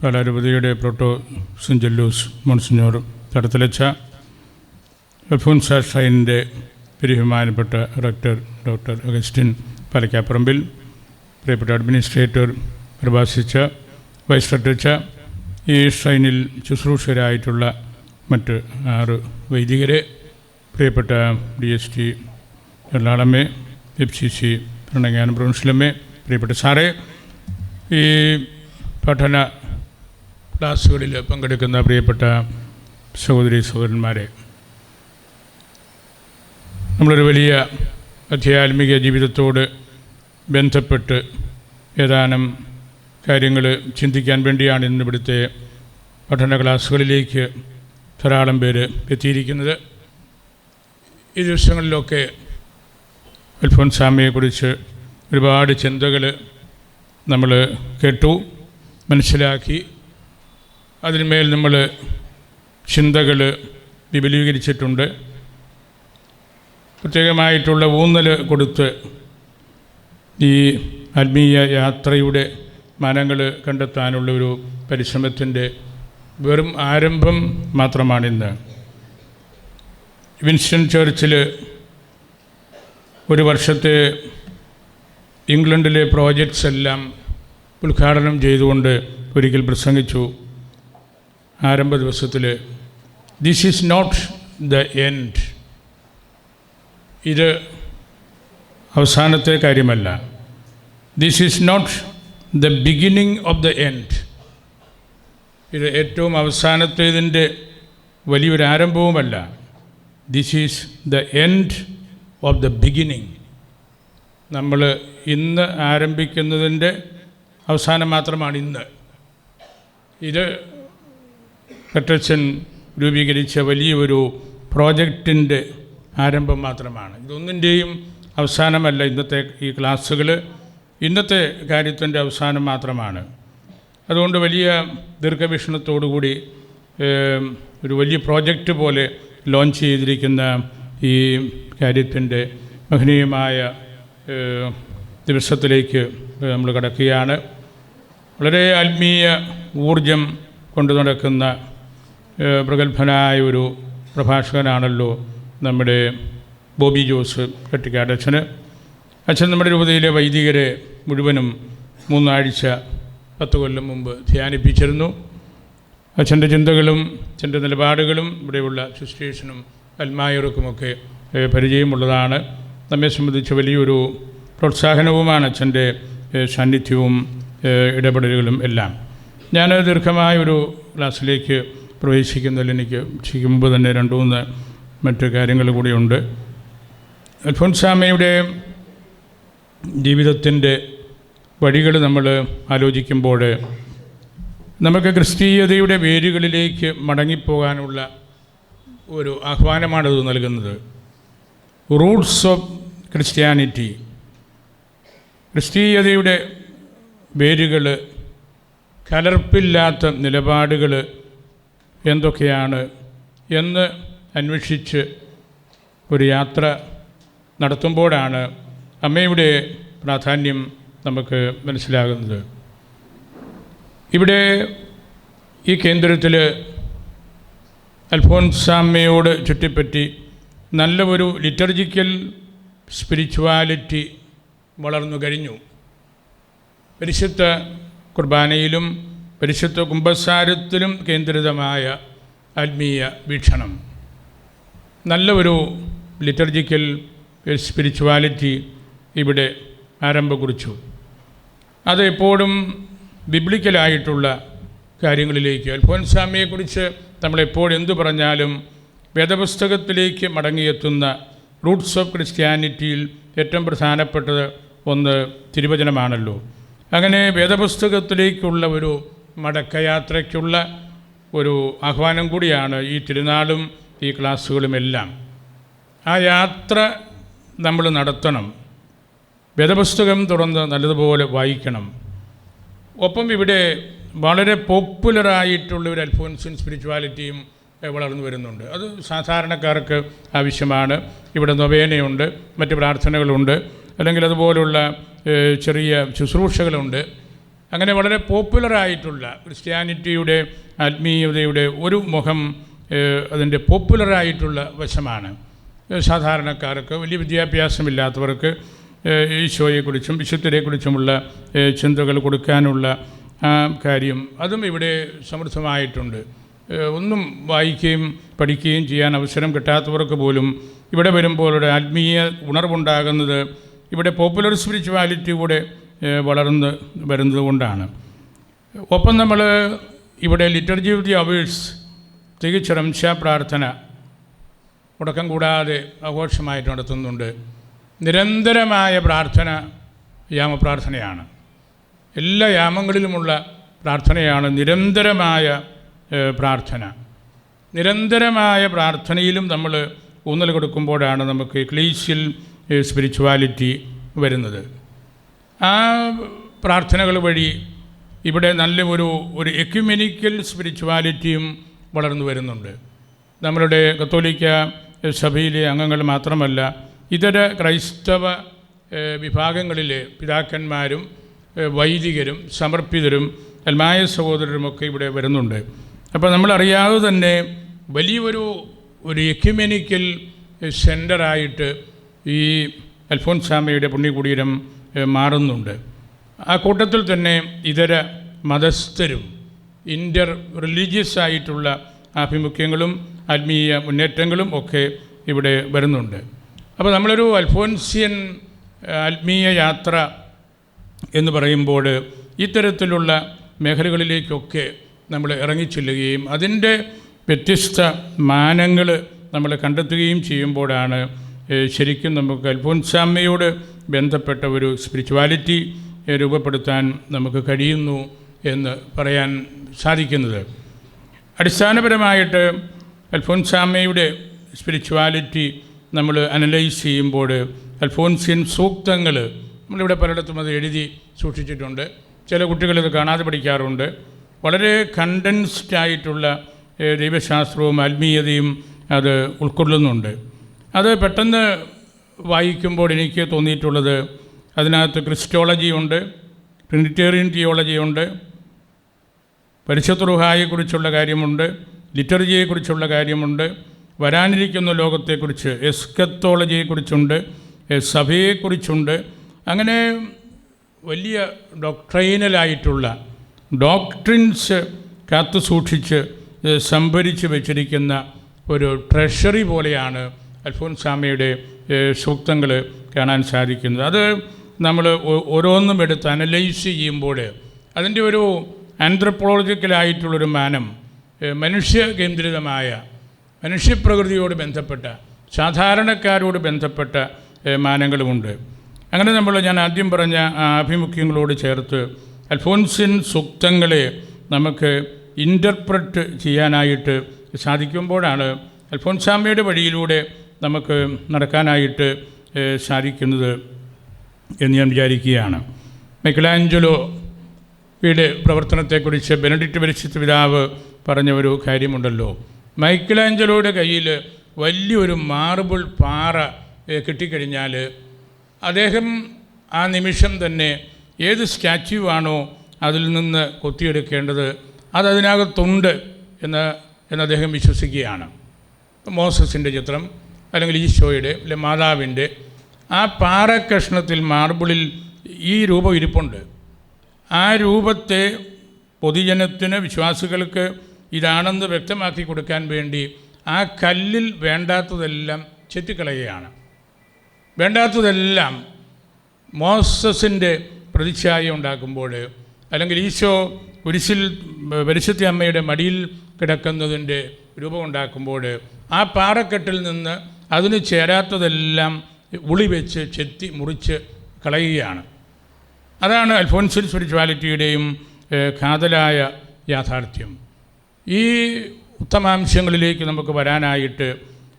പാലാരൂപതയുടെ proto syncellus monsignor തടത്തലച്ച അൽഫോൻസ ഷൈനിന്റെ ബഹുമാനപ്പെട്ട ഡോക്ടർ ഡോക്ടർ അഗസ്റ്റിൻ പാലക്കാപ്പറമ്പിൽ പ്രിയപ്പെട്ട അഡ്മിനിസ്ട്രേറ്റർ പ്രഭാസിച്ച വൈസ് റട്ടച്ച ഈ ഷൈനിൽ ശുശ്രൂഷകരായിട്ടുള്ള മറ്റ് ആറ് വൈദികരെ പ്രിയപ്പെട്ട ഡി എസ് ടി എറണാകുളമേ എഫ് സി സി ഭരണങ്ങാനം പ്രൊവിൻഷ്യലമ്മേ പ്രിയപ്പെട്ട സാറേ ഈ പഠന ക്ലാസ്സുകളിൽ പങ്കെടുക്കുന്ന പ്രിയപ്പെട്ട സഹോദരി സഹോദരന്മാരെ നമ്മളൊരു വലിയ അധ്യാത്മിക ജീവിതത്തോട് ബന്ധപ്പെട്ട് ഏതാനും കാര്യങ്ങൾ ചിന്തിക്കാൻ വേണ്ടിയാണ് ഇന്ന് ഇവിടുത്തെ പഠന ക്ലാസ്സുകളിലേക്ക് ധാരാളം പേര് എത്തിയിരിക്കുന്നത്. ഈ ദിവസങ്ങളിലൊക്കെ അൽഫോൻസാമിയെക്കുറിച്ച് ഒരുപാട് ചിന്തകൾ നമ്മൾ കേട്ടു മനസ്സിലാക്കി അതിന്മേൽ നമ്മൾ ചിന്തകൾ വിപുലീകരിച്ചിട്ടുണ്ട്. പ്രത്യേകമായിട്ടുള്ള ഊന്നൽ കൊടുത്ത് ഈ ആത്മീയ യാത്രയുടെ മനങ്ങൾ കണ്ടെത്താനുള്ള ഒരു പരിശ്രമത്തിന്റെ വെറും ആരംഭം മാത്രമാണിന്ന്. വിൻസ്റ്റൺ ചർച്ചിൽ ഒരു വർഷത്തെ ഇംഗ്ലണ്ടിലെ പ്രോജക്ട്സ് എല്ലാം ഉദ്ഘാടനം ചെയ്തുകൊണ്ട് ഒരിക്കൽ പ്രസംഗിച്ചു. ആരംഭ ദിവസത്തിൽ this is not the end ഇത് അവസാനത്തെ കാര്യമല്ല. This is not the beginning of the end ഇത് ഏറ്റവും അവസാനത്തേതിന്റെ വലിയൊരു ആരംഭവുമല്ല. This is the end of the beginning നമ്മൾ ഇന്ന് ആരംഭിക്കുന്നതിന്റെ അവസാനം മാത്രമാണ് ഇന്ന്. ഇത് കട്ടച്ചൻ രൂപീകരിച്ച വലിയൊരു പ്രോജക്റ്റിന്റെ ആരംഭം മാത്രമാണ്. ഇതൊന്നിന്റെയും അവസാനമല്ല ഇന്നത്തെ ഈ ക്ലാസ്സുകൾ. ഇന്നത്തെ കാര്യത്തിന്റെ അവസാനം മാത്രമാണ്. അതുകൊണ്ട് വലിയ ദീർഘവീക്ഷണത്തോടുകൂടി ഒരു വലിയ പ്രോജക്റ്റ് പോലെ ലോഞ്ച് ചെയ്തിരിക്കുന്ന ഈ കാര്യത്തിന്റെ മഹനീയമായ ദിവസത്തിലേക്ക് നമ്മൾ കടക്കുകയാണ്. വളരെ ആത്മീയ ഊർജം കൊണ്ടു നടക്കുന്ന പ്രഗത്ഭനായ ഒരു പ്രഭാഷകനാണല്ലോ നമ്മുടെ ബോബി ജോസ് കെട്ടിക്കാട് അച്ഛന്. അച്ഛൻ നമ്മുടെ രൂപതയിലെ വൈദികരെ മുഴുവനും മൂന്നാഴ്ച പത്ത് കൊല്ലം മുമ്പ് ധ്യാനിപ്പിച്ചിരുന്നു. അച്ഛന്റെ ചിന്തകളും അച്ഛന്റെ നിലപാടുകളും ഇവിടെയുള്ള സിസ്റ്റേഴ്സിനും അൽമായർക്കുമൊക്കെ പരിചയമുള്ളതാണ്. നമ്മെ സംബന്ധിച്ച് വലിയൊരു പ്രോത്സാഹനവുമാണ് അച്ഛന്റെ സാന്നിധ്യവും ഇടപെടലുകളും എല്ലാം. ഞാൻ ദീർഘമായൊരു ക്ലാസ്സിലേക്ക് പ്രവേശിക്കുന്നതിൽ എനിക്ക് ചെയ്യുമ്പോൾ തന്നെ രണ്ട് മൂന്ന് മറ്റു കാര്യങ്ങൾ കൂടിയുണ്ട്. അൽഫോൻസാമയുടെ ജീവിതത്തിന്റെ വഴികൾ നമ്മൾ ആലോചിക്കുമ്പോൾ നമുക്ക് ക്രിസ്തീയതയുടെ വേരുകളിലേക്ക് മടങ്ങിപ്പോകാനുള്ള ഒരു ആഹ്വാനമാണിത് നൽകുന്നത്. റൂട്ട്സ് ഓഫ് ക്രിസ്ത്യാനിറ്റി ക്രിസ്തീയതയുടെ വേരുകൾ കലർപ്പില്ലാത്ത നിലപാടുകൾ എന്തൊക്കെയാണ് എന്ന് അന്വേഷിച്ച് ഒരു യാത്ര നടത്തുമ്പോഴാണ് അമ്മയുടെ പ്രാധാന്യം നമുക്ക് മനസ്സിലാകുന്നത്. ഇവിടെ ഈ കേന്ദ്രത്തിൽ അൽഫോൻസാമ്മയോട് ചുറ്റിപ്പറ്റി നല്ല ഒരു ലിറ്റർജിക്കൽ സ്പിരിച്വാലിറ്റി വളർന്നു കഴിഞ്ഞു. പരിശുദ്ധ കുർബാനയിലും പരിശുദ്ധ കുംഭസാരത്തിലും കേന്ദ്രിതമായ ആത്മീയ വീക്ഷണം. നല്ല ഒരു ലിറ്റർജിക്കൽ സ്പിരിച്വാലിറ്റി ഇവിടെ ആരംഭ കുറിച്ചു അത് എപ്പോഴും ബിബ്ലിക്കലായിട്ടുള്ള കാര്യങ്ങളിലേക്ക് അൽഫോൻ സ്വാമിയെക്കുറിച്ച് എന്തു പറഞ്ഞാലും വേദപുസ്തകത്തിലേക്ക് മടങ്ങിയെത്തുന്ന റൂട്ട്സ് ഓഫ് ക്രിസ്ത്യാനിറ്റിയിൽ ഏറ്റവും പ്രധാനപ്പെട്ടത് ഒന്ന് തിരുവചനമാണല്ലോ. അങ്ങനെ വേദപുസ്തകത്തിലേക്കുള്ള ഒരു മടക്കയാത്രയ്ക്കുള്ള ഒരു ആഹ്വാനം കൂടിയാണ് ഈ തിരുനാളും ഈ ക്ലാസ്സുകളുമെല്ലാം. ആ യാത്ര നമ്മൾ നടത്തണം. വേദപുസ്തകം തുറന്ന് നല്ലതുപോലെ വായിക്കണം. ഒപ്പം ഇവിടെ വളരെ പോപ്പുലറായിട്ടുള്ള ഒരു അൽഫോൻസിൻ സ്പിരിച്വാലിറ്റിയും വളർന്നു വരുന്നുണ്ട്. അത് സാധാരണക്കാർക്ക് ആവശ്യമാണ്. ഇവിടെ നൊവേനയുണ്ട് മറ്റ് പ്രാർത്ഥനകളുണ്ട് അല്ലെങ്കിൽ അതുപോലുള്ള ചെറിയ ശുശ്രൂഷകളുണ്ട്. അങ്ങനെ വളരെ പോപ്പുലറായിട്ടുള്ള ക്രിസ്ത്യാനിറ്റിയുടെ ആത്മീയതയുടെ ഒരു മുഖം അതിന്റെ പോപ്പുലറായിട്ടുള്ള വശമാണ്. സാധാരണക്കാർക്ക് വലിയ വിദ്യാഭ്യാസമില്ലാത്തവർക്ക് ഈശോയെക്കുറിച്ചും വിശുദ്ധരെക്കുറിച്ചുമുള്ള ചിന്തകൾ കൊടുക്കാനുള്ള കാര്യം അതും ഇവിടെ സമൃദ്ധമായിട്ടുണ്ട്. ഒന്നും വായിക്കുകയും പഠിക്കുകയും ചെയ്യാൻ അവസരം കിട്ടാത്തവർക്ക് പോലും ഇവിടെ വരുമ്പോൾ ഒരു ആത്മീയ ഉണർവുണ്ടാകുന്നത് ഇവിടെ പോപ്പുലർ സ്പിരിച്വാലിറ്റി കൂടെ ഏഹ്, വളർന്ന് വരുന്നത് കൊണ്ടാണ്. ഒപ്പം നമ്മൾ ഇവിടെ ലിറ്റർജി ഓഫ് ദി അവേഴ്സ് തികച്ച റംശ പ്രാർത്ഥന മുടക്കം കൂടാതെ ആഘോഷമായിട്ട് നടത്തുന്നുണ്ട്. നിരന്തരമായ പ്രാർത്ഥന യാമപ്രാർത്ഥനയാണ്. എല്ലാ യാമങ്ങളിലുമുള്ള പ്രാർത്ഥനയാണ് നിരന്തരമായ പ്രാർത്ഥന. നിരന്തരമായ പ്രാർത്ഥനയിലും നമ്മൾ ഊന്നൽ കൊടുക്കുമ്പോഴാണ് നമുക്ക് ക്ലീസിൽ സ്പിരിച്വാലിറ്റി വരുന്നത്. ആ പ്രാർത്ഥനകൾ വഴി ഇവിടെ നല്ല ഒരു ഒരു എക്യുമെനിക്കൽ സ്പിരിച്വാലിറ്റിയും വളർന്നു വരുന്നുണ്ട്. നമ്മളുടെ കത്തോലിക്ക സഭയിലെ അംഗങ്ങൾ മാത്രമല്ല ഇതര ക്രൈസ്തവ വിഭാഗങ്ങളിലെ പിതാക്കന്മാരും വൈദികരും സമർപ്പിതരും അൽമായ സഹോദരരുമൊക്കെ ഇവിടെ വരുന്നുണ്ട്. അപ്പോൾ നമ്മളറിയാതെ തന്നെ വലിയൊരു ഒരു എക്യുമെനിക്കൽ സെന്ററായിട്ട് ഈ അൽഫോൻസാമയുടെ പുണ്യകുടീരം മാറുന്നുണ്ട്. ആ കൂട്ടത്തിൽ തന്നെ ഇതര മതസ്ഥരും ഇന്റർ റിലീജിയസ് ആയിട്ടുള്ള ആഭിമുഖ്യങ്ങളും ആത്മീയ മുന്നേറ്റങ്ങളും ഒക്കെ ഇവിടെ വരുന്നുണ്ട്. അപ്പോൾ നമ്മളൊരു അൽഫോൻസിയൻ ആത്മീയ യാത്ര എന്ന് പറയുമ്പോൾ ഇത്തരത്തിലുള്ള മേഖലകളിലേക്കൊക്കെ നമ്മൾ ഇറങ്ങിച്ചെല്ലുകയും അതിന്റെ വ്യത്യസ്ത മാനങ്ങൾ നമ്മൾ കണ്ടെത്തുകയും ചെയ്യുമ്പോഴാണ് ശരിക്കും നമുക്ക് അൽഫോൻസാമ്മയോട് ബന്ധപ്പെട്ട ഒരു സ്പിരിച്വാലിറ്റി രൂപപ്പെടുത്താൻ നമുക്ക് കഴിയുന്നു എന്ന് പറയാൻ സാധിക്കുന്നത്. അടിസ്ഥാനപരമായിട്ട് അൽഫോൻസാമ്മയുടെ സ്പിരിച്വാലിറ്റി നമ്മൾ അനലൈസ് ചെയ്യുമ്പോൾ അൽഫോൻസിയൻ സൂക്തങ്ങൾ നമ്മളിവിടെ പലയിടത്തും അത് എഴുതി സൂക്ഷിച്ചിട്ടുണ്ട്. ചില കുട്ടികൾ ഇത് കാണാതെ പഠിക്കാറുണ്ട്. വളരെ കണ്ടൻസ്ഡ് ആയിട്ടുള്ള ദൈവശാസ്ത്രവും ആത്മീയതയും അത് ഉൾക്കൊള്ളുന്നുണ്ട്. അത് പെട്ടെന്ന് വായിക്കുമ്പോൾ എനിക്ക് തോന്നിയിട്ടുള്ളത് അതിനകത്ത് ക്രിസ്റ്റോളജി ഉണ്ട് ട്രിനിറ്റേറിയൻ തിയോളജി ഉണ്ട് പരിശുദ്ധ റുഹായെക്കുറിച്ചുള്ള കാര്യമുണ്ട് ലിറ്റർജിയെക്കുറിച്ചുള്ള കാര്യമുണ്ട് വരാനിരിക്കുന്ന ലോകത്തെക്കുറിച്ച് എസ്കത്തോളജിയെക്കുറിച്ചുണ്ട് സഭയെക്കുറിച്ചുണ്ട് അങ്ങനെ വലിയ ഡോക്ട്രൈനലായിട്ടുള്ള ഡോക്ട്രിൻസ് കാത്തു സൂക്ഷിച്ച് സംഭരിച്ച് വെച്ചിരിക്കുന്ന ഒരു ട്രഷറി പോലെയാണ് അൽഫോൻസാമയുടെ സൂക്തങ്ങൾ കാണാൻ സാധിക്കുന്നത്. അത് നമ്മൾ ഓരോന്നും എടുത്ത് അനലൈസ് ചെയ്യുമ്പോൾ അതിന്റെ ഒരു ആന്ത്രപ്പോളജിക്കലായിട്ടുള്ളൊരു മാനം മനുഷ്യ കേന്ദ്രിതമായ മനുഷ്യപ്രകൃതിയോട് ബന്ധപ്പെട്ട സാധാരണക്കാരോട് ബന്ധപ്പെട്ട മാനങ്ങളുമുണ്ട്. അങ്ങനെ നമ്മൾ ഞാൻ ആദ്യം പറഞ്ഞ ആഭിമുഖ്യങ്ങളോട് ചേർത്ത് അൽഫോൻസിൻ സൂക്തങ്ങളെ നമുക്ക് ഇന്റർപ്രറ്റ് ചെയ്യാനായിട്ട് സാധിക്കുമ്പോഴാണ് അൽഫോൻസാമ്മയുടെ വഴിയിലൂടെ നമുക്ക് നടക്കാനായിട്ട് സാധിക്കുന്നത് എന്ന് ഞാൻ വിചാരിക്കുകയാണ്. മൈക്കലാഞ്ചലോ യുടെ പ്രവർത്തനത്തെക്കുറിച്ച് ബെനഡിറ്റ് പരിശുദ്ധ പിതാവ് പറഞ്ഞ ഒരു കാര്യമുണ്ടല്ലോ. മൈക്കലാഞ്ചലോയുടെ കയ്യിൽ വലിയൊരു മാർബിൾ പാറ കിട്ടിക്കഴിഞ്ഞാൽ അദ്ദേഹം ആ നിമിഷം തന്നെ ഏത് സ്റ്റാച്യു ആണോ അതിൽ നിന്ന് കൊത്തിയെടുക്കേണ്ടത് അത് അതിനകത്തുണ്ട് എന്ന് എന്ന് അദ്ദേഹം വിശ്വസിക്കുകയാണ്. മോസസിന്റെ ചിത്രം. അല്ലെങ്കിൽ ഈശോയുടെ അല്ലെ മാതാവിന്റെ ആ പാറക്കഷ്ണത്തിൽ മാർബിളിൽ ഈ രൂപം ഇരിപ്പുണ്ട്. ആ രൂപത്തെ പൊതുജനത്തിന് വിശ്വാസികൾക്ക് ഇതാണെന്ന് വ്യക്തമാക്കി കൊടുക്കാൻ വേണ്ടി ആ കല്ലിൽ വേണ്ടാത്തതെല്ലാം ചെത്തിക്കളയുകയാണ്. വേണ്ടാത്തതെല്ലാം മോസസിന്റെ പ്രതിച്ഛായ ഉണ്ടാക്കുമ്പോൾ അല്ലെങ്കിൽ ഈശോ കുരിശിൽ പരിശുദ്ധി അമ്മയുടെ മടിയിൽ കിടക്കുന്നതിന്റെ രൂപമുണ്ടാക്കുമ്പോൾ ആ പാറക്കെട്ടിൽ നിന്ന് അതിന് ചേരാത്തതെല്ലാം ഉളി വെച്ച് ചെത്തി മുറിച്ച് കളയുകയാണ്. അതാണ് അൽഫോൻസിൻ സ്പിരിച്വാലിറ്റിയുടെയും കാതലായ യാഥാർത്ഥ്യം. ഈ ഉത്തമാംശങ്ങളിലേക്ക് നമുക്ക് വരാനായിട്ട്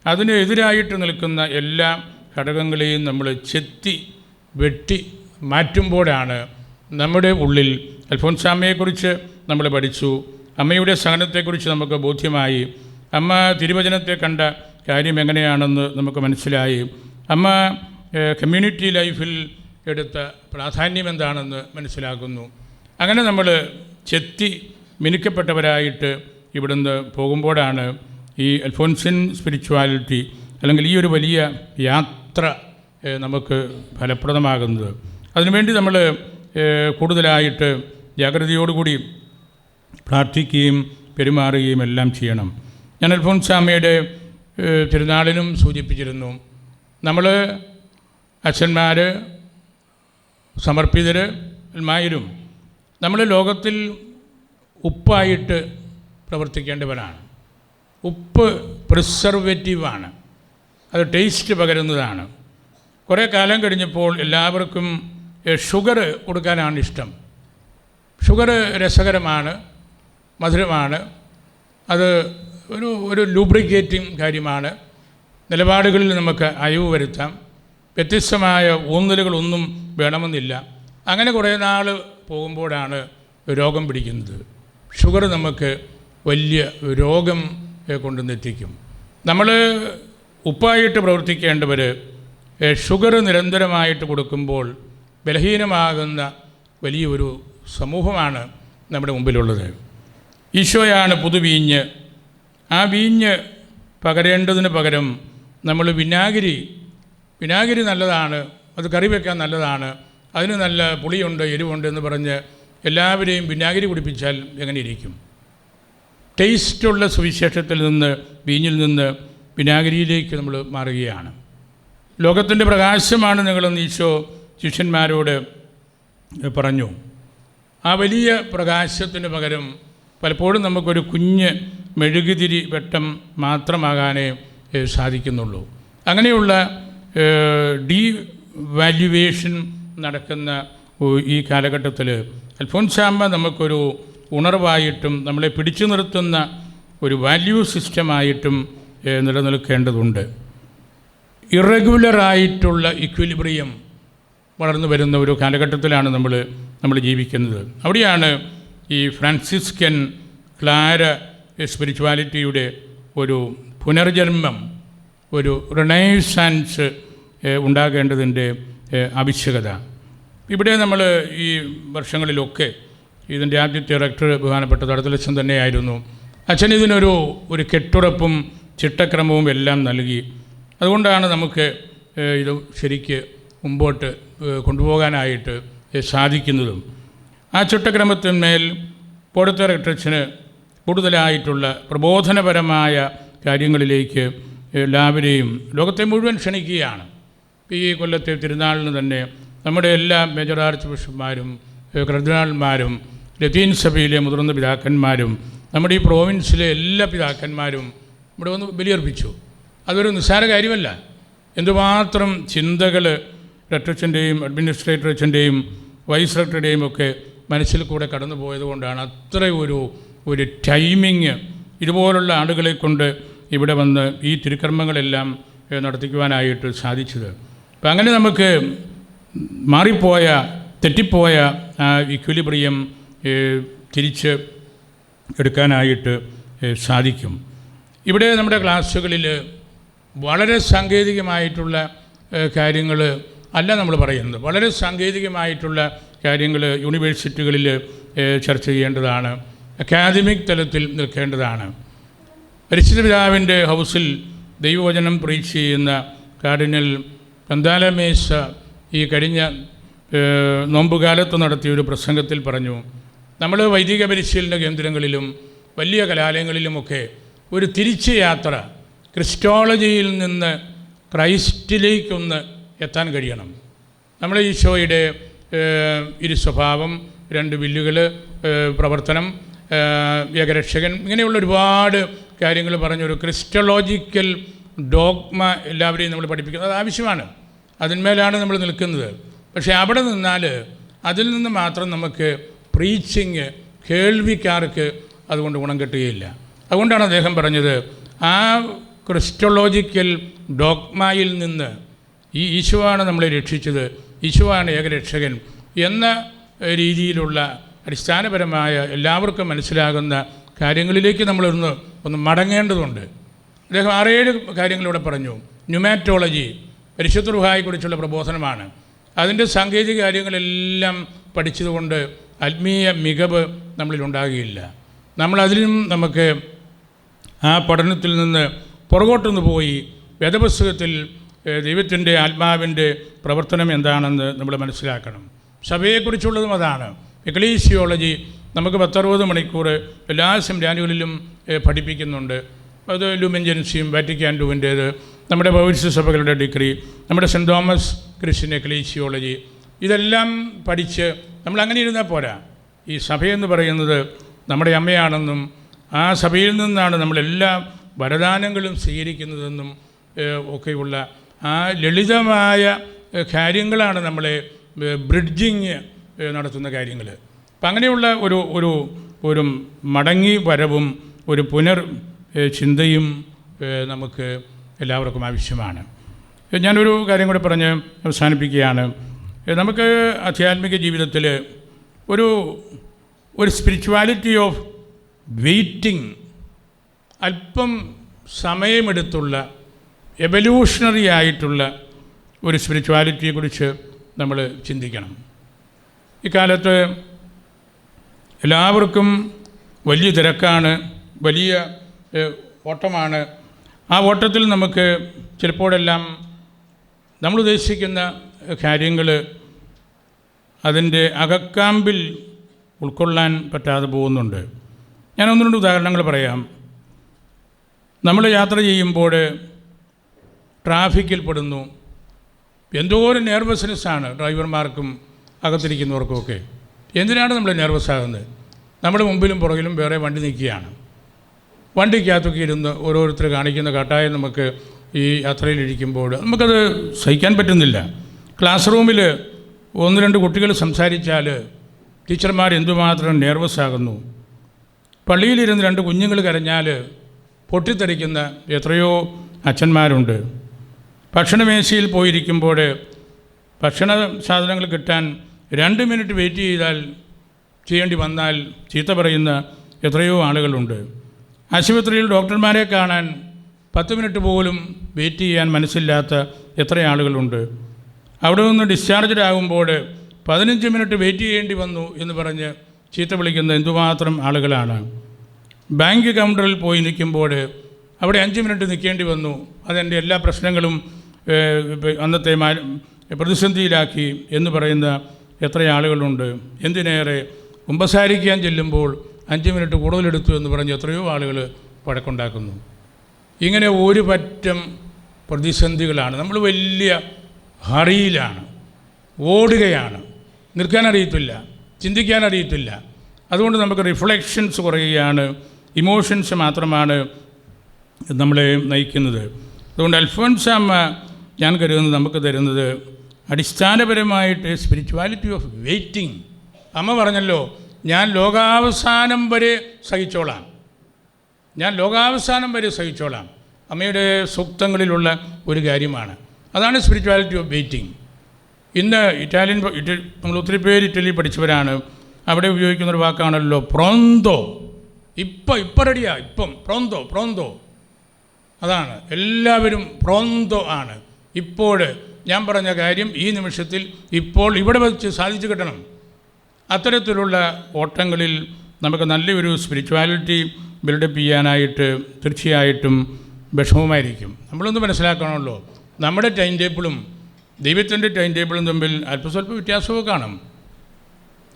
അതിനെതിരായിട്ട് നിൽക്കുന്ന എല്ലാ ഘടകങ്ങളെയും നമ്മൾ ചെത്തി വെട്ടി മാറ്റുമ്പോഴാണ് നമ്മുടെ ഉള്ളിൽ അൽഫോൻസാമ്മയെക്കുറിച്ച് നമ്മൾ പഠിച്ചു. അമ്മയുടെ സഹനത്തെക്കുറിച്ച് നമുക്ക് ബോധ്യമായി. അമ്മ തിരുവചനത്തെ കണ്ട കാര്യം എങ്ങനെയാണെന്ന് നമുക്ക് മനസ്സിലായി. അമ്മ കമ്മ്യൂണിറ്റി ലൈഫിൽ എടുത്ത പ്രാധാന്യം എന്താണെന്ന് മനസ്സിലാക്കുന്നു. അങ്ങനെ നമ്മൾ ചെത്തി മിനുക്കപ്പെട്ടവരായിട്ട് ഇവിടുന്ന് പോകുമ്പോഴാണ് ഈ അൽഫോൻസിൻ സ്പിരിച്വാലിറ്റി അല്ലെങ്കിൽ ഈ ഒരു വലിയ യാത്ര നമുക്ക് ഫലപ്രദമാകുന്നത്. അതിനുവേണ്ടി നമ്മൾ കൂടുതലായിട്ട് ജാഗ്രതയോടുകൂടി പ്രാർത്ഥിക്കുകയും പെരുമാറുകയും എല്ലാം ചെയ്യണം. ഞാൻ അൽഫോൻസാമ്മയുടെ തിരുനാളിനും സൂചിപ്പിച്ചിരുന്നു. നമ്മൾ അച്ഛന്മാർ ആയിരും നമ്മൾ ലോകത്തിൽ ഉപ്പായിട്ട് പ്രവർത്തിക്കേണ്ടവരാണ്. ഉപ്പ് പ്രിസർവേറ്റീവാണ്. അത് ടേസ്റ്റ് പകരുന്നതാണ്. കുറേ കാലം കഴിഞ്ഞപ്പോൾ എല്ലാവർക്കും ഷുഗർ കൊടുക്കാനാണ് ഇഷ്ടം. ഷുഗർ രസകരമാണ് മധുരമാണ്. അത് ഒരു ഒരു ലൂബ്രിക്കേറ്റിംഗ് കാര്യമാണ്. നിലപാടുകളിൽ നമുക്ക് അയവ് വരുത്താം. വ്യത്യസ്തമായ ഊന്നലുകളൊന്നും വേണമെന്നില്ല. അങ്ങനെ കുറേ നാൾ പോകുമ്പോഴാണ് രോഗം പിടിക്കുന്നത്. ഷുഗർ നമുക്ക് വലിയ രോഗം കൊണ്ടുവന്നെത്തിക്കും നമ്മൾ ഉപ്പായിട്ട് പ്രവർത്തിക്കേണ്ടവർ ഷുഗർ നിരന്തരമായിട്ട് കൊടുക്കുമ്പോൾ ബലഹീനമാകുന്ന വലിയൊരു സമൂഹമാണ് നമ്മുടെ മുമ്പിലുള്ളത്. ഈശോയാണ് പുതുവീഞ്ഞ് ആ വീഞ്ഞ് പകരേണ്ടതിന് പകരം നമ്മൾ വിനാഗിരി വിനാഗിരി നല്ലതാണ് അത് കറി വെക്കാൻ നല്ലതാണ് അതിന് നല്ല പുളിയുണ്ട് എരിവുണ്ട് എന്ന് പറഞ്ഞ് എല്ലാവരെയും വിനാഗിരി കുടിപ്പിച്ചാൽ എങ്ങനെ ഇരിക്കും? ടേസ്റ്റുള്ള സുവിശേഷത്തിൽ നിന്ന് വീഞ്ഞിൽ നിന്ന് വിനാഗിരിയിലേക്ക് നമ്മൾ മാറുകയാണ്. ലോകത്തിന്റെ പ്രകാശമാണ് നിങ്ങളെന്ന് ഈശോ ശിഷ്യന്മാരോട് പറഞ്ഞു. ആ വലിയ പ്രകാശത്തിന് പകരം പലപ്പോഴും നമുക്കൊരു കുഞ്ഞ് മെഴുകുതിരി വെട്ടം മാത്രമാകാനേ സാധിക്കുന്നുള്ളൂ. അങ്ങനെയുള്ള ഡീ വാല്യുവേഷൻ നടക്കുന്ന ഈ കാലഘട്ടത്തിൽ അൽഫോൻസാമ്മ നമുക്കൊരു ഉണർവായിട്ടും നമ്മളെ പിടിച്ചു നിർത്തുന്ന ഒരു വാല്യൂ സിസ്റ്റമായിട്ടും നിലനിൽക്കേണ്ടതുണ്ട്. ഇറഗുലറായിട്ടുള്ള ഇക്വിലിബ്രിയം വളർന്നു വരുന്ന ഒരു കാലഘട്ടത്തിലാണ് നമ്മൾ നമ്മൾ ജീവിക്കുന്നത്. അവിടെയാണ് ഈ ഫ്രാൻസിസ്കൻ ക്ലാര സ്പിരിച്വാലിറ്റിയുടെ ഒരു പുനർജന്മം ഒരു റിനൈസാൻസ് ഉണ്ടാകേണ്ടതിന്റെ ആവശ്യകത. ഇവിടെ നമ്മൾ ഈ വർഷങ്ങളിലൊക്കെ ഇതിന്റെ ആദ്യത്തെ ഡയറക്ടർ ബഹുമാനപ്പെട്ട തടത്തലച്ഛൻ തന്നെയായിരുന്നു. അച്ഛൻ ഇതിനൊരു ഒരു കെട്ടുറപ്പും ചിട്ടക്രമവും എല്ലാം നൽകി. അതുകൊണ്ടാണ് നമുക്ക് ഇത് ശരിക്ക് മുമ്പോട്ട് കൊണ്ടുപോകാനായിട്ട് സാധിക്കുന്നതും. ആ ചുട്ടക്രമത്തിന്മേൽ പോടത്തെ ഡയറക്ടറച്ഛന് കൂടുതലായിട്ടുള്ള പ്രബോധനപരമായ കാര്യങ്ങളിലേക്ക് എല്ലാവരെയും ലോകത്തെ മുഴുവൻ ക്ഷണിക്കുകയാണ്. ഈ കൊല്ലത്തെ തിരുനാളിന് തന്നെ നമ്മുടെ എല്ലാ മേജർ ആർച്ച് ബിഷപ്പ്മാരും കർദിനാൾമാരും ലത്തീൻ സഭയിലെ മുതിർന്ന പിതാക്കന്മാരും നമ്മുടെ ഈ പ്രോവിൻസിലെ എല്ലാ പിതാക്കന്മാരും ഇവിടെ വന്ന് ബലിയർപ്പിച്ചു. അതൊരു നിസ്സാര കാര്യമല്ല. എന്തുമാത്രം ചിന്തകൾ റെക്ടറച്ചന്റെയും അഡ്മിനിസ്ട്രേറ്റർ അച്ഛന്റെയും വൈസ് റെക്ടറുടെയും ഒക്കെ മനസ്സിൽ കൂടെ കടന്നു പോയത് കൊണ്ടാണ് അത്ര ഒരു ഒരു ടൈമിങ് ഇതുപോലുള്ള ആളുകളെ കൊണ്ട് ഇവിടെ വന്ന് ഈ തിരുക്കർമ്മങ്ങളെല്ലാം നടത്തിക്കുവാനായിട്ട് സാധിച്ചത്. അപ്പം അങ്ങനെ നമുക്ക് മാറിപ്പോയ തെറ്റിപ്പോയ ആ ഇക്വിലിബ്രിയം തിരിച്ച് എടുക്കാനായിട്ട് സാധിക്കും. ഇവിടെ നമ്മുടെ ക്ലാസ്സുകളിൽ വളരെ സാങ്കേതികമായിട്ടുള്ള കാര്യങ്ങൾ അല്ല നമ്മൾ പറയുന്നത്. വളരെ സാങ്കേതികമായിട്ടുള്ള കാര്യങ്ങൾ യൂണിവേഴ്സിറ്റികളിൽ ചർച്ച ചെയ്യേണ്ടതാണ്. അക്കാദമിക് തലത്തിൽ നിൽക്കേണ്ടതാണ്. പരിശുദ്ധ പിതാവിന്റെ ഹൗസിൽ ദൈവവചനം പ്രീച്ച് ചെയ്യുന്ന കാർഡിനൽ പന്താലമേശ ഈ കഴിഞ്ഞ നോമ്പുകാലത്ത് നടത്തിയ ഒരു പ്രസംഗത്തിൽ പറഞ്ഞു നമ്മൾ വൈദിക പരിശീലന കേന്ദ്രങ്ങളിലും വലിയ കലാലയങ്ങളിലുമൊക്കെ ഒരു തിരിച്ചു യാത്ര ക്രിസ്റ്റോളജിയിൽ നിന്ന് ക്രൈസ്റ്റിലേക്കൊന്ന് എത്താൻ കഴിയണം. നമ്മൾ ഈശോയുടെ ഇരു സ്വഭാവം രണ്ട് ബില്ലുകൾ പ്രവർത്തനം ഏകരക്ഷകൻ ഇങ്ങനെയുള്ള ഒരുപാട് കാര്യങ്ങൾ പറഞ്ഞൊരു ക്രിസ്റ്റലോജിക്കൽ ഡോഗ്മ എല്ലാവരെയും നമ്മൾ പഠിപ്പിക്കുന്നത്. അത് ആവശ്യമാണ്. അതിന്മേലാണ് നമ്മൾ നിൽക്കുന്നത്. പക്ഷേ അവിടെ നിന്നാൽ അതിൽ നിന്ന് മാത്രം നമുക്ക് പ്രീച്ചിങ് കേൾവിക്കാർക്ക് അതുകൊണ്ട് ഗുണം കിട്ടുകയില്ല. അതുകൊണ്ടാണ് അദ്ദേഹം പറഞ്ഞത് ആ ക്രിസ്റ്റോളോജിക്കൽ ഡോഗ്മയിൽ നിന്ന് ഈ ഈശുവാണ് നമ്മളെ രക്ഷിച്ചത് ഈശോയാണ് ഏകരക്ഷകൻ എന്ന രീതിയിലുള്ള അടിസ്ഥാനപരമായ എല്ലാവർക്കും മനസ്സിലാകുന്ന കാര്യങ്ങളിലേക്ക് നമ്മളൊന്ന് ഒന്ന് മടങ്ങേണ്ടതുണ്ട്. അദ്ദേഹം ആറേഴ് കാര്യങ്ങളിവിടെ പറഞ്ഞു. ന്യൂമാറ്റോളജി പരിശുദ്ധ റുഹായെക്കുറിച്ചുള്ള പ്രബോധനമാണ്. അതിന്റെ സാങ്കേതിക കാര്യങ്ങളെല്ലാം പഠിച്ചതുകൊണ്ട് ആത്മീയ മികവ് നമ്മളിൽ നമ്മളിലുണ്ടാകുകയില്ല നമ്മളതിലും നമുക്ക് ആ പഠനത്തിൽ നിന്ന് പുറകോട്ടൊന്ന് പോയി വേദപുസ്തകത്തിൽ ദൈവത്തിന്റെ ആത്മാവിന്റെ പ്രവർത്തനം എന്താണെന്ന് നമ്മൾ മനസ്സിലാക്കണം. സഭയെക്കുറിച്ചുള്ളതും അതാണ്. എക്ലീസിയോളജി നമുക്ക് പത്തറുപത് മണിക്കൂർ എല്ലാ സെമിനാനുകളിലും പഠിപ്പിക്കുന്നുണ്ട്. അത് ലൂമെൻജൻസിയും വാറ്റിക്കാൻ ടൂവിന്റേത് നമ്മുടെ പൗരസ്യ സഭകളുടെ ഡിഗ്രി നമ്മുടെ സെന്റ് തോമസ് ക്രിസ്ത്യൻ എക്ലീസിയോളജി ഇതെല്ലാം പഠിച്ച് നമ്മൾ അങ്ങനെ ഇരുന്നാൽ പോരാ. ഈ സഭയെന്ന് പറയുന്നത് നമ്മുടെ അമ്മയാണെന്നും ആ സഭയിൽ നിന്നാണ് നമ്മളെല്ലാ വരദാനങ്ങളും സ്വീകരിക്കുന്നതെന്നും ഒക്കെയുള്ള ആ ലളിതമായ കാര്യങ്ങളാണ് നമ്മൾ ബ്രിഡ്ജിങ് നടത്തുന്ന കാര്യങ്ങൾ അപ്പം അങ്ങനെയുള്ള ഒരു ഒരു ഒരു മടങ്ങി വരവും ഒരു പുനർ ചിന്തയും നമുക്ക് എല്ലാവർക്കും ആവശ്യമാണ്. ഞാനൊരു കാര്യം കൂടി പറഞ്ഞ് അവസാനിപ്പിക്കുകയാണ്. നമുക്ക് ആധ്യാത്മിക ജീവിതത്തിൽ ഒരു ഒരു സ്പിരിച്വാലിറ്റി ഓഫ് വെയിറ്റിംഗ് അല്പം സമയമെടുത്തുള്ള എവല്യൂഷണറി ആയിട്ടുള്ള ഒരു സ്പിരിച്വാലിറ്റിയെക്കുറിച്ച് നമ്മൾ ചിന്തിക്കണം. ഇക്കാലത്ത് എല്ലാവർക്കും വലിയ തിരക്കാണ് വലിയ ഓട്ടമാണ്. ആ ഓട്ടത്തിൽ നമുക്ക് ചിലപ്പോഴെല്ലാം നമ്മൾ ഉദ്ദേശിക്കുന്ന കാര്യങ്ങൾ അതിന്റെ അകക്കാമ്പിൽ ഉൾക്കൊള്ളാൻ പറ്റാതെ പോകുന്നുണ്ട്. ഞാൻ ഒന്ന് രണ്ട് ഉദാഹരണങ്ങൾ പറയാം. നമ്മൾ യാത്ര ചെയ്യുമ്പോൾ ട്രാഫിക്കിൽ പെടുന്നു എന്തോരം നെർവസ്നെസ്സാണ് ഡ്രൈവർമാർക്കും അകത്തിരിക്കുന്നവർക്കുമൊക്കെ. എന്തിനാണ് നമ്മൾ നെർവസ് ആകുന്നത് നമ്മുടെ മുമ്പിലും പുറകിലും വേറെ വണ്ടി നിൽക്കുകയാണ്. വണ്ടിക്കകത്തൊക്കെ ഇരുന്ന് ഓരോരുത്തർ കാണിക്കുന്ന കട്ടായം നമുക്ക് ഈ യാത്രയിലിരിക്കുമ്പോൾ നമുക്കത് സഹിക്കാൻ പറ്റുന്നില്ല. ക്ലാസ് റൂമിൽ ഒന്ന് രണ്ട് കുട്ടികൾ സംസാരിച്ചാൽ ടീച്ചർമാർ എന്തുമാത്രം നെർവസ് ആകുന്നു പള്ളിയിലിരുന്ന് രണ്ട് കുഞ്ഞുങ്ങൾ കരഞ്ഞാൽ പൊട്ടിത്തെറിക്കുന്ന എത്രയോ അച്ഛന്മാരുണ്ട്. ഭക്ഷണമേശയിൽ പോയിരിക്കുമ്പോൾ ഭക്ഷണ സാധനങ്ങൾ കിട്ടാൻ രണ്ട് മിനിറ്റ് വെയിറ്റ് ചെയ്താൽ ചെയ്യേണ്ടി വന്നാൽ ചീത്ത പറയുന്ന എത്രയോ ആളുകളുണ്ട്. ആശുപത്രിയിൽ ഡോക്ടർമാരെ കാണാൻ പത്ത് മിനിറ്റ് പോലും വെയിറ്റ് ചെയ്യാൻ മനസ്സില്ലാത്ത എത്ര ആളുകളുണ്ട്. അവിടെ നിന്ന് ഡിസ്ചാർജ്ഡ് ആകുമ്പോൾ പതിനഞ്ച് മിനിറ്റ് വെയിറ്റ് ചെയ്യേണ്ടി വന്നു എന്ന് പറഞ്ഞ് ചീത്ത വിളിക്കുന്ന എന്തുമാത്രം ആളുകളാണ്. ബാങ്ക് കൗണ്ടറിൽ പോയി നിൽക്കുമ്പോൾ അവിടെ അഞ്ച് മിനിറ്റ് നിൽക്കേണ്ടി വന്നു. അതെന്റെ എല്ലാ പ്രശ്നങ്ങളും അന്നത്തെ പ്രതിസന്ധിയിലാക്കി എന്ന് പറയുന്ന എത്ര ആളുകളുണ്ട്. എന്തിനേറെ കുമ്പസാരിക്കാൻ ചെല്ലുമ്പോൾ അഞ്ച് മിനിറ്റ് കൂടുതലെടുത്തു എന്ന് പറഞ്ഞ് എത്രയോ ആളുകൾ വഴക്കുണ്ടാക്കുന്നു. ഇങ്ങനെ ഒരു പറ്റം പ്രതിസന്ധികളാണ്. നമ്മൾ വലിയ ഹറിയിലാണ്. ഓടുകയാണ്. നിൽക്കാൻ അറിയത്തില്ല. ചിന്തിക്കാൻ അതുകൊണ്ട് നമുക്ക് റിഫ്ലക്ഷൻസ് കുറയുകയാണ്. ഇമോഷൻസ് മാത്രമാണ് നമ്മളെ നയിക്കുന്നത്. അതുകൊണ്ട് അൽഫോൻസാമ്മ ഞാൻ കരുതുന്നത് നമുക്ക് തരുന്നത് അടിസ്ഥാനപരമായിട്ട് സ്പിരിച്വാലിറ്റി ഓഫ് വെയിറ്റിംഗ് അമ്മ പറഞ്ഞല്ലോ ഞാൻ ലോകാവസാനം വരെ സഹിച്ചോളാം. ഞാൻ ലോകാവസാനം വരെ സഹിച്ചോളാം. അമ്മയുടെ സൂക്തങ്ങളിലുള്ള ഒരു കാര്യമാണ്. അതാണ് സ്പിരിച്വാലിറ്റി ഓഫ് വെയിറ്റിംഗ് ഇന്ന് ഇറ്റാലിയൻ നമ്മൾ ഒത്തിരി പേര് ഇറ്റലി പഠിച്ചവരാണ്. അവിടെ ഉപയോഗിക്കുന്ന ഒരു വാക്കാണല്ലോ പ്രോന്തോ ഇപ്പം ഇപ്പം റെഡിയാ ഇപ്പം പ്രോന്തോ പ്രോന്തോ അതാണ്. എല്ലാവരും പ്രോന്തോ ആണ്. ഇപ്പോൾ ഞാൻ പറഞ്ഞ കാര്യം ഈ നിമിഷത്തിൽ ഇപ്പോൾ ഇവിടെ വെച്ച് സാധിച്ചു കിട്ടണം. അത്തരത്തിലുള്ള ഓട്ടങ്ങളിൽ നമുക്ക് നല്ലൊരു സ്പിരിച്വാലിറ്റി ബിൽഡപ്പ് ചെയ്യാനായിട്ട് തീർച്ചയായിട്ടും വിഷമമായിരിക്കും. നമ്മളൊന്ന് മനസ്സിലാക്കണമല്ലോ. നമ്മുടെ ടൈം ടേബിളും ദൈവത്തിന്റെ ടൈം ടേബിളും തമ്മിൽ അല്പസ്വല്പ വ്യത്യാസവും കാണും.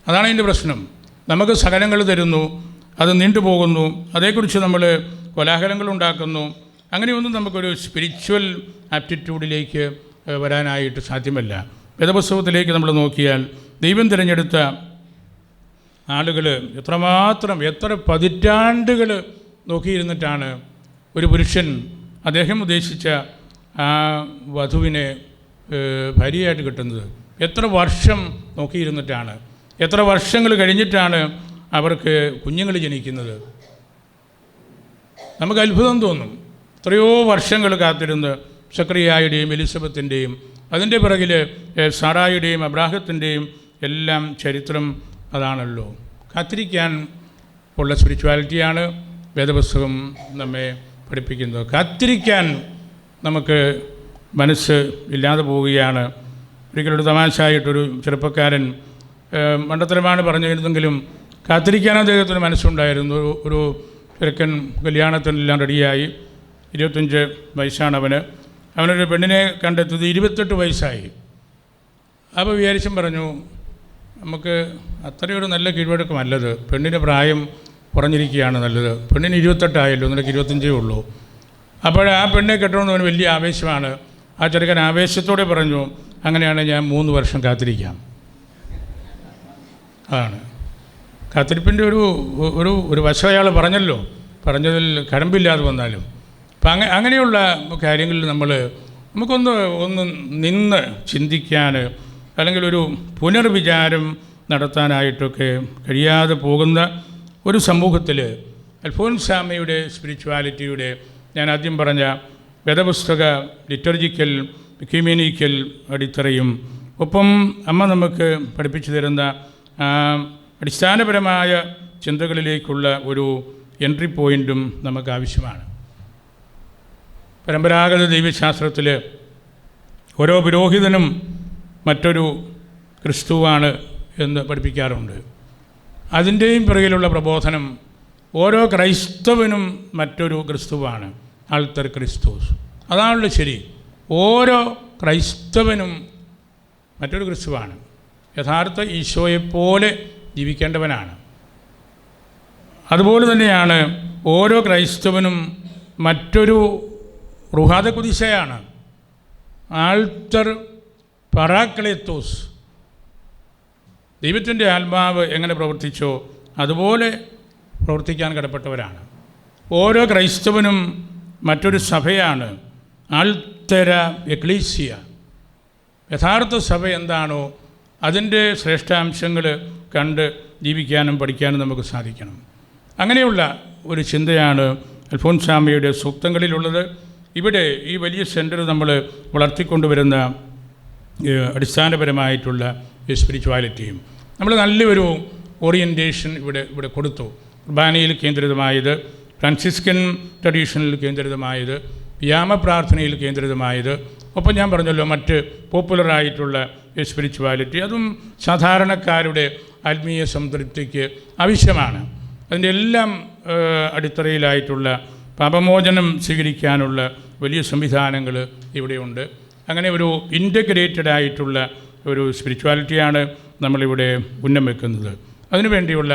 അതാണ് അതിന്റെ പ്രശ്നം. നമുക്ക് സകലങ്ങൾ തരുന്നു അത് നീണ്ടുപോകുന്നു അതേക്കുറിച്ച് നമ്മൾ കോലാഹലങ്ങൾ ഉണ്ടാക്കുന്നു അങ്ങനെയൊന്നും നമുക്കൊരു സ്പിരിച്വൽ ആപ്റ്റിറ്റ്യൂഡിലേക്ക് വരാനായിട്ട് സാധ്യമല്ല. വേദപുസ്തകത്തിലേക്ക് നമ്മൾ നോക്കിയാൽ ദൈവം തിരഞ്ഞെടുത്ത ആളുകൾ എത്രമാത്രം എത്ര പതിറ്റാണ്ടുകൾ നോക്കിയിരുന്നിട്ടാണ് ഒരു പുരുഷൻ അദ്ദേഹം ഉദ്ദേശിച്ച ആ വധുവിനെ ഭാര്യയായിട്ട് കിട്ടുന്നത്. എത്ര വർഷം നോക്കിയിരുന്നിട്ടാണ്. എത്ര വർഷങ്ങൾ കഴിഞ്ഞിട്ടാണ് അവർക്ക് കുഞ്ഞുങ്ങൾ ജനിക്കുന്നത്. നമുക്ക് അത്ഭുതം തോന്നും. എത്രയോ വർഷങ്ങൾ കാത്തിരുന്ന് സക്രിയായുടെയും എലിസബത്തിന്റെയും അതിന്റെ പിറകിൽ സാറായുടെയും അബ്രാഹത്തിന്റെയും എല്ലാം ചരിത്രം അതാണല്ലോ. കാത്തിരിക്കാൻ ഉള്ള സ്പിരിച്വാലിറ്റിയാണ് വേദപുസ്തകം നമ്മെ പഠിപ്പിക്കുന്നത്. കാത്തിരിക്കാൻ നമുക്ക് മനസ്സ് ഇല്ലാതെ പോവുകയാണ്. ഒരിക്കലൊരു തമാശയായിട്ടൊരു ചെറുപ്പക്കാരൻ മണ്ടത്തരമാണ് പറഞ്ഞിരുന്നെങ്കിലും കാത്തിരിക്കാൻ അദ്ദേഹത്തിന് മനസ്സുണ്ടായിരുന്നു. ഒരു ഒരു ചെറുക്കൻ കല്യാണത്തിനെല്ലാം റെഡിയായി ഇരുപത്തഞ്ച് വയസ്സാണ് അവന്. അവനൊരു പെണ്ണിനെ കണ്ടെത്തിയത് ഇരുപത്തെട്ട് വയസ്സായി. അപ്പോൾ വിചാരിച്ചും പറഞ്ഞു നമുക്ക് അത്രയൊരു നല്ല കീഴ്വഴക്കമല്ലത് പെണ്ണിന്റെ പ്രായം കുറഞ്ഞിരിക്കുകയാണ് നല്ലത്. പെണ്ണിന് ഇരുപത്തെട്ടായല്ലോ നിനക്ക് ഇരുപത്തഞ്ചേ ഉള്ളൂ. അപ്പോൾ ആ പെണ്ണിനെ കെട്ടണമെന്ന് അവന് വലിയ ആവേശമാണ്. ആ ചെറുക്കൻ ആവേശത്തോടെ പറഞ്ഞു അങ്ങനെയാണെങ്കിൽ ഞാൻ മൂന്ന് വർഷം കാത്തിരിക്കാം. അതാണ്. കാത്തിരിപ്പിന്റെ ഒരു ഒരു ഒരു വശം അയാൾ പറഞ്ഞല്ലോ. പറഞ്ഞതിൽ കരമ്പില്ലാതെ വന്നാലും. അപ്പം അങ്ങനെ അങ്ങനെയുള്ള കാര്യങ്ങളിൽ നമ്മൾ നമുക്കൊന്ന് ഒന്ന് നിന്ന് ചിന്തിക്കാൻ അല്ലെങ്കിൽ ഒരു പുനർവിചാരം നടത്താനായിട്ടൊക്കെ കഴിയാതെ പോകുന്ന ഒരു സമൂഹത്തിൽ അൽഫോൻസാമയുടെ സ്പിരിച്വാലിറ്റിയുടെ ഞാൻ ആദ്യം പറഞ്ഞ വേദപുസ്തക ലിറ്റർജിക്കൽ ക്യൂമേനിക്കൽ അടിത്തറയും ഒപ്പം അമ്മ നമുക്ക് പഠിപ്പിച്ചു തരുന്ന അടിസ്ഥാനപരമായ ചിന്തകളിലേക്കുള്ള ഒരു എൻട്രി പോയിന്റും നമുക്ക് ആവശ്യമാണ്. പരമ്പരാഗത ദൈവശാസ്ത്രത്തിൽ ഓരോ പുരോഹിതനും മറ്റൊരു ക്രിസ്തുവാണ് എന്ന് പഠിപ്പിക്കാറുണ്ട്. അതിന്റെയും പിറകിലുള്ള പ്രബോധനം ഓരോ ക്രൈസ്തവനും മറ്റൊരു ക്രിസ്തുവാണ് ആൾത്തർ ക്രിസ്തുസ്. അതാണല്ലോ ശരി. ഓരോ ക്രൈസ്തവനും മറ്റൊരു ക്രിസ്തുവാണ്. യഥാർത്ഥ ഈശോയെപ്പോലെ ജീവിക്കേണ്ടവനാണ്. അതുപോലെ തന്നെയാണ് ഓരോ ക്രൈസ്തവനും മറ്റൊരു റുഹാദ കുതിശയാണ് ആൾട്ടർ പറാക്ലേത്തോസ് ദൈവത്തിന്റെ ആത്മാവ് എങ്ങനെ പ്രവർത്തിച്ചോ അതുപോലെ പ്രവർത്തിക്കാൻ കടപ്പെട്ടവരാണ്. ഓരോ ക്രൈസ്തവനും മറ്റൊരു സഭയാണ്. ആൾത്തര എക്ലീസിയ യഥാർത്ഥ സഭ എന്താണോ അതിന്റെ ശ്രേഷ്ഠാംശങ്ങൾ കണ്ട് ജീവിക്കാനും പഠിക്കാനും നമുക്ക് സാധിക്കണം. അങ്ങനെയുള്ള ഒരു ചിന്തയാണ് അൽഫോൻസാമയുടെ സൂക്തങ്ങളിലുള്ളത്. ഇവിടെ ഈ വലിയ സെന്റർ നമ്മൾ വളർത്തിക്കൊണ്ടുവരുന്ന അടിസ്ഥാനപരമായിട്ടുള്ള സ്പിരിച്വാലിറ്റിയും. നമ്മൾ നല്ലൊരു ഓറിയന്റേഷൻ ഇവിടെ ഇവിടെ കൊടുത്തു. കുർബാനയിൽ കേന്ദ്രിതമായത് ഫ്രാൻസിസ്കൻ ട്രഡീഷനിൽ കേന്ദ്രിതമായത് വ്യാമപ്രാർത്ഥനയിൽ കേന്ദ്രിതമായത്. ഒപ്പം ഞാൻ പറഞ്ഞല്ലോ മറ്റ് പോപ്പുലറായിട്ടുള്ള സ്പിരിച്വാലിറ്റി. അതും സാധാരണക്കാരുടെ ആത്മീയ സംതൃപ്തിക്ക് ആവശ്യമാണ്. അതിന്റെ എല്ലാം അടിത്തറയിലായിട്ടുള്ള പാപമോചനം സ്വീകരിക്കാനുള്ള വലിയ സംവിധാനങ്ങൾ ഇവിടെയുണ്ട്. അങ്ങനെ ഒരു ഇന്റഗ്രേറ്റഡ് ആയിട്ടുള്ള ഒരു സ്പിരിച്വാലിറ്റിയാണ് നമ്മളിവിടെ ഉന്നം വെക്കുന്നത്. അതിനുവേണ്ടിയുള്ള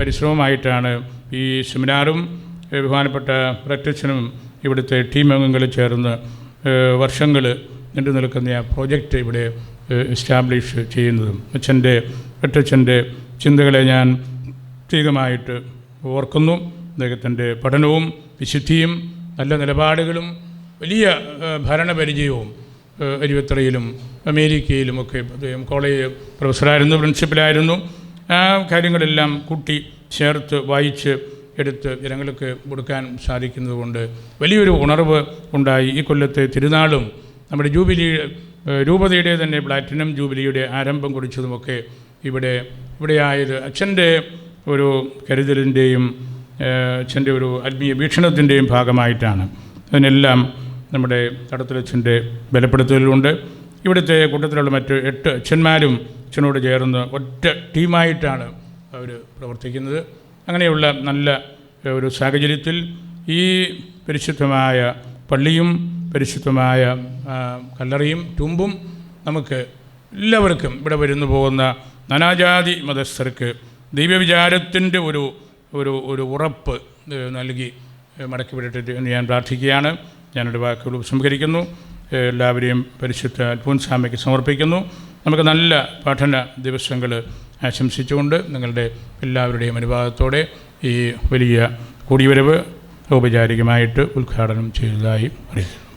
പരിശ്രമമായിട്ടാണ് ഈ സെമിനാറും ബഹുമാനപ്പെട്ട റക്ടച്ചനും ഇവിടുത്തെ ടീം അംഗങ്ങൾ ചേർന്ന് വർഷങ്ങൾ നീണ്ടു നിൽക്കുന്ന പ്രോജക്റ്റ് ഇവിടെ എസ്റ്റാബ്ലിഷ് ചെയ്യുന്നതും. അച്ഛന്റെ റക്ടച്ചന്റെ ചിന്തകളെ ഞാൻ പ്രത്യേകമായിട്ട് ഓർക്കുന്നു. അദ്ദേഹത്തിന്റെ പഠനവും വിശുദ്ധിയും നല്ല നിലപാടുകളും വലിയ ഭരണപരിചയവും ഏഹ്, അമേരിക്കയിലും ഒക്കെ അദ്ദേഹം കോളേജ് പ്രൊഫസറായിരുന്നു പ്രിൻസിപ്പലായിരുന്നു. ആ കാര്യങ്ങളെല്ലാം കൂട്ടി ചേർത്ത് വായിച്ച് എടുത്ത് ജനങ്ങൾക്ക് കൊടുക്കാൻ സാധിക്കുന്നതുകൊണ്ട് വലിയൊരു ഉണർവ് ഉണ്ടായി. ഈ കൊല്ലത്തെ തിരുനാളും നമ്മുടെ ജൂബിലി രൂപതയുടെ തന്നെ പ്ലാറ്റിനം ജൂബിലിയുടെ ആരംഭം കുറിച്ചതുമൊക്കെ ഇവിടെ ഇവിടെയായത് അച്ഛന്റെ ഒരു കരുതലിന്റെയും അച്ഛന്റെ ഒരു ആത്മീയ വീക്ഷണത്തിന്റെയും ഭാഗമായിട്ടാണ്. അതിനെല്ലാം നമ്മുടെ തടത്തിലച്ഛന്റെ ബലപ്പെടുത്തലുണ്ട് ഇവിടുത്തെ കൂട്ടത്തിലുള്ള മറ്റ് എട്ട് അച്ഛന്മാരും അച്ഛനോട് ചേർന്ന് ഒറ്റ ടീമായിട്ടാണ് അവർ പ്രവർത്തിക്കുന്നത്. അങ്ങനെയുള്ള നല്ല ഒരു സാഹചര്യത്തിൽ ഈ പരിശുദ്ധമായ പള്ളിയും പരിശുദ്ധമായ കല്ലറിയും തുമ്പും നമുക്ക് എല്ലാവർക്കും ഇവിടെ വരുന്നു പോകുന്ന നാനാജാതി മതസ്ഥർക്ക് ദൈവവിചാരത്തിന്റെ ഒരു ഒരു ഒരു ഉറപ്പ് നൽകി മടക്കി വിടട്ടെ എന്ന് ഞാൻ പ്രാർത്ഥിക്കുകയാണ്. ഞാനൊരു വാക്കുകൾ ഉപസംഹരിക്കുന്നു. എല്ലാവരെയും പരിശുദ്ധ അൽഫോൻസാമയ്ക്ക് സമർപ്പിക്കുന്നു. നമുക്ക് നല്ല പഠന ദിവസങ്ങൾ ആശംസിച്ചുകൊണ്ട് നിങ്ങളുടെ എല്ലാവരുടെയും അനുവാദത്തോടെ ഈ വലിയ കൂടിവരവ് ഔപചാരികമായിട്ട് ഉദ്ഘാടനം ചെയ്തതായി അറിയിക്കുന്നു.